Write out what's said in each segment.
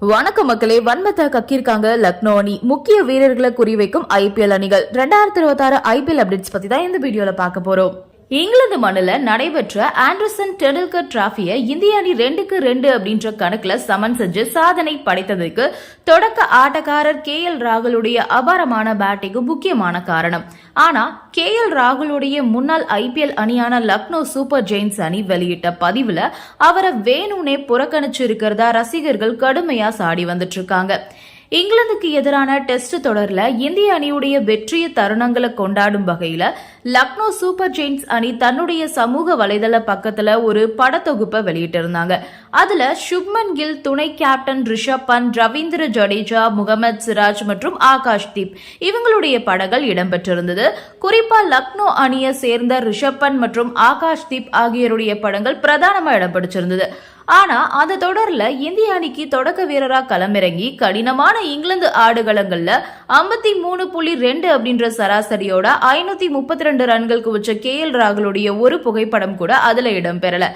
வணக்கம் மக்களே வன்மத்தை கக்கியிருக்காங்க லக்னோ அணி. முக்கிய வீரர்களை குறிவைக்கும் ஐபிஎல் அணிகள். ரெண்டாயிரத்தி இருபத்தி ஆறு ஐபிஎல் அப்டேட்ஸ் பத்தி தான் இந்த வீடியோல பார்க்க போறோம். இங்கிலாந்து மண்ணில் நடைபெற்ற ஆண்டர்சன் டெண்டுல்கர் டிராஃபியை இந்திய அணி ரெண்டுக்கு ரெண்டு அப்படின்ற கணக்கில் சமன் செஞ்சு சாதனை படைத்ததுக்கு தொடக்க ஆட்டக்காரர் கே எல் ராகுலுடைய அபாரமான பேட்டிங்கு முக்கியமான காரணம். ஆனால் கே எல் ராகுலுடைய முன்னாள் ஐபிஎல் அணியான லக்னோ சூப்பர் ஜெயின்ஸ் அணி வெளியிட்ட பதிவில் அவரை வேணும்னே புறக்கணிச்சு இருக்கிறதா ரசிகர்கள் கடுமையாக சாடி வந்துட்டு இருக்காங்க. இங்கிலாந்துக்கு எதிரான டெஸ்ட் தொடரில் இந்திய அணியுடைய வெற்றிய தருணங்களை கொண்டாடும் வகையில் லக்னோ சூப்பர் ஜெயின்ஸ் அணி தன்னுடைய சமூக வலைதள பக்கத்தில் ஒரு படத்தொகுப்பை வெளியிட்டிருந்தாங்க. அதுல சுப்மன் கில் துணை கேப்டன் ரிஷப் பந்த் ரவீந்திர ஜடேஜா முகமது சிராஜ் மற்றும் ஆகாஷ் தீப் இவங்களுடைய படங்கள் இடம்பெற்றிருந்தது. குறிப்பா லக்னோ அணியை சேர்ந்த ரிஷப் பந்த் மற்றும் ஆகாஷ் தீப் ஆகியோருடைய படங்கள் பிரதானமாக இடம் பிடிச்சிருந்தது. ஆனா அந்த தொடர்ல இந்திய அணிக்கு தொடக்க வீரரா களமிறங்கி கடினமான இங்கிலாந்து ஆடுகளங்கள்ல ஐம்பத்தி மூணு புள்ளி ரெண்டு அப்படின்ற சராசரியோட ஐநூத்தி முப்பத்தி ரெண்டு ரன்கள் குவிச்ச கே எல் ராகுலுடைய ஒரு புகைப்படம் கூட அதுல இடம்பெறல.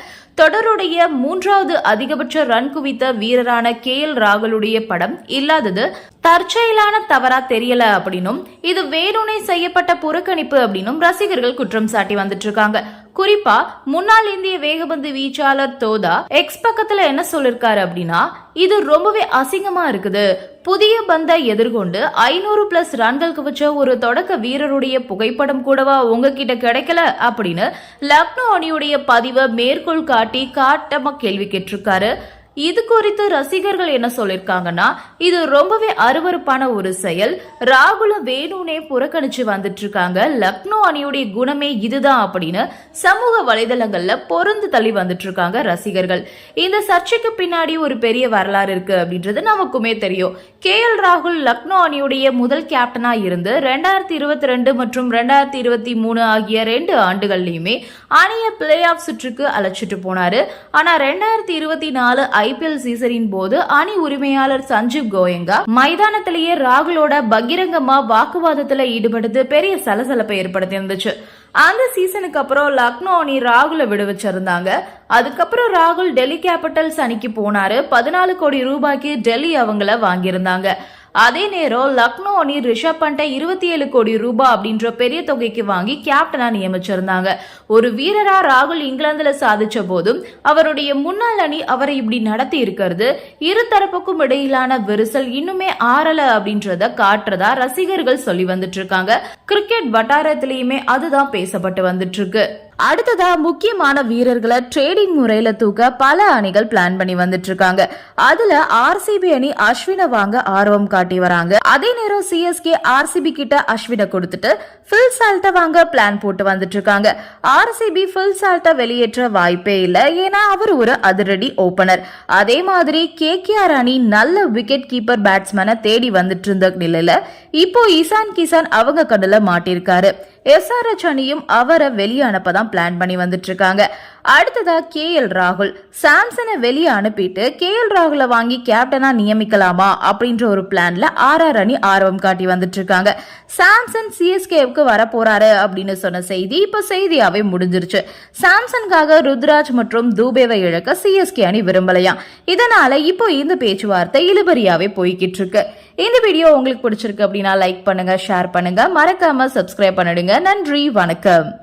தொடருடைய மூன்றாவது அதிகபட்ச ரன் குவித்த வீரரான கே எல் ராகுலுடைய படம் இல்லாதது தற்செயலான தவறா தெரியல அப்படின்னும் இது வேணுனே செய்யப்பட்ட புறக்கணிப்பு அப்படின்னும் ரசிகர்கள் குற்றம் சாட்டி வந்துட்டு இருக்காங்க. குறிப்பா முன்னாள் இந்திய வேகபந்து வீச்சாளர் தோதா எக்ஸ் பக்கத்துல என்ன சொல்லிருக்காரு அப்படின்னா இது ரொம்பவே அசிங்கமா இருக்குது. புதிய பந்தை எதிர்கொண்டு ஐநூறு பிளஸ் ரன்கள் குவிச்ச ஒரு தொடக்க வீரருடைய புகைப்படம் கூடவா உங்ககிட்ட கிடைக்கல அப்படின்னு லக்னோ அணியுடைய பதிவை மேற்கோள் காட்டி காட்டமா கேள்வி கேட்டிருக்காரு. இது குறித்து ரசிகர்கள் என்ன சொல்லிருக்காங்கன்னா இது ரொம்பவே அருவருப்பான ஒரு செயல். ராகுல வேணுனே புறக்கணிச்சு வந்துட்டு இருக்காங்க லக்னோ அணியுடைய குணமே இதுதான் அப்படின்னு சமூக வலைதளங்கள்ல பொருந்து தள்ளி வந்துட்டு இருக்காங்க ரசிகர்கள். இந்த சர்ச்சைக்கு பின்னாடி ஒரு பெரிய வரலாறு இருக்கு அப்படின்றது நமக்குமே தெரியும். கே எல் ராகுல் லக்னோ அணியுடைய முதல் கேப்டனா இருந்து ரெண்டாயிரத்தி இருபத்தி ரெண்டு மற்றும் ரெண்டாயிரத்தி இருபத்தி மூணு ஆகிய ரெண்டு ஆண்டுகள்லயுமே அணிய பிளே ஆஃப் சுற்றுக்கு அழைச்சிட்டு போனாரு. ஆனா ரெண்டாயிரத்தி இருபத்தி நாலு ஐபிஎல் சீசனின் போது அணி உரிமையாளர் சஞ்சீவ் கோயங்கா மைதானத்திலேயே ராகுலோட பகிரங்கமா வாக்குவாதத்துல ஈடுபடுத்து பெரிய சலசலப்பை ஏற்படுத்தி இருந்துச்சு அந்த சீசனுக்கு அப்புறம் லக்னோ அணி ராகுல விடுவிச்சிருந்தாங்க அதுக்கப்புறம் ராகுல் டெல்லி கேபிட்டல்ஸ் அணிக்கு போனாரு. பதினாலு கோடி ரூபாய்க்கு டெல்லி அவங்கள வாங்கியிருந்தாங்க. அதே நேரம் லக்னோ அணி ரிஷப் பண்டை இருபத்தி ஏழு கோடி ரூபாய் அப்படின்ற பெரிய தொகைக்கு வாங்கி கேப்டனா நியமிச்சிருந்தாங்க. ஒரு வீரரா ராகுல் இங்கிலாந்துல சாதிச்ச போதும் அவருடைய முன்னாள் அணி அவரை இப்படி நடத்தி இருக்கிறது. இரு தரப்புக்கும் இடையிலான விரிசல் இன்னுமே ஆறல அப்படின்றத காட்டுறதா ரசிகர்கள் சொல்லி வந்துட்டு இருக்காங்க. கிரிக்கெட் வட்டாரத்திலயுமே அதுதான் பேசப்பட்டு வந்துட்டு இருக்கு அடுத்ததா முக்கியமான வீரர்களை ட்ரேடிங் முறையில தூக்க பல அணிகள் பிளான் பண்ணி வந்துட்டு இருக்காங்க அதுல ஆர்சிபி அணி அஸ்வினை வாங்க ஆர்வம் காட்டி வராங்க. அதே நேரம் சிஎஸ்கே ஆர்சிபி கிட்ட அஸ்வினை கொடுத்துட்டு ஃபில் சால்ட்ட வாங்க பிளான் போட்டு வந்துட்டு இருக்காங்க ஆர்சிபி ஃபில் சால்ட்ட வெளியேற்ற வாய்ப்பே இல்ல. ஏன்னா அவர் ஒரு அதிரடி ஓபனர் அதே மாதிரி கேகேஆர் அணி நல்ல விக்கெட் கீப்பர் பேட்ஸ்மேனை தேடி வந்துட்டு இருந்த நிலையில இப்போ இசான் கிசான் அவங்க கண்ணுல மாட்டிருக்காரு. எஸ்ஆர்எச் அணியும் அவரை வெளியே அனுப்பதான் பிளான் பண்ணி வந்துட்டு இருக்காங்க அடுத்ததா கே எல் ராகுல் சாம்சனை வெளியே அனுப்பிட்டு கே எல் ராகுலை வாங்கி கேப்டனா நியமிக்கலாமா அப்படின்ற ஒரு பிளான்ல ஆர் ஆர் அணி ஆர்வம் காட்டி வந்துட்டு இருக்காங்க சாம்சன் சிஎஸ்கேவுக்கு வர போறாரு அப்படின்னு சொன்ன செய்தி இப்ப செய்தியாவே முடிஞ்சிருச்சு. சாம்சனுக்காக ருத்ராஜ் மற்றும் தூபேவை இழக்க சிஎஸ்கே அணி விரும்பலையாம். இதனால இப்போ இந்த பேச்சுவார்த்தை இழுபறியாவே போய்கிட்டு இருக்கு இந்த வீடியோ உங்களுக்கு பிடிச்சிருக்கு அப்படின்னா லைக் பண்ணுங்க ஷேர் பண்ணுங்க. மறக்க மறக்காம சப்ஸ்கிரைப் பண்ணிடுங்க. நன்றி வணக்கம்.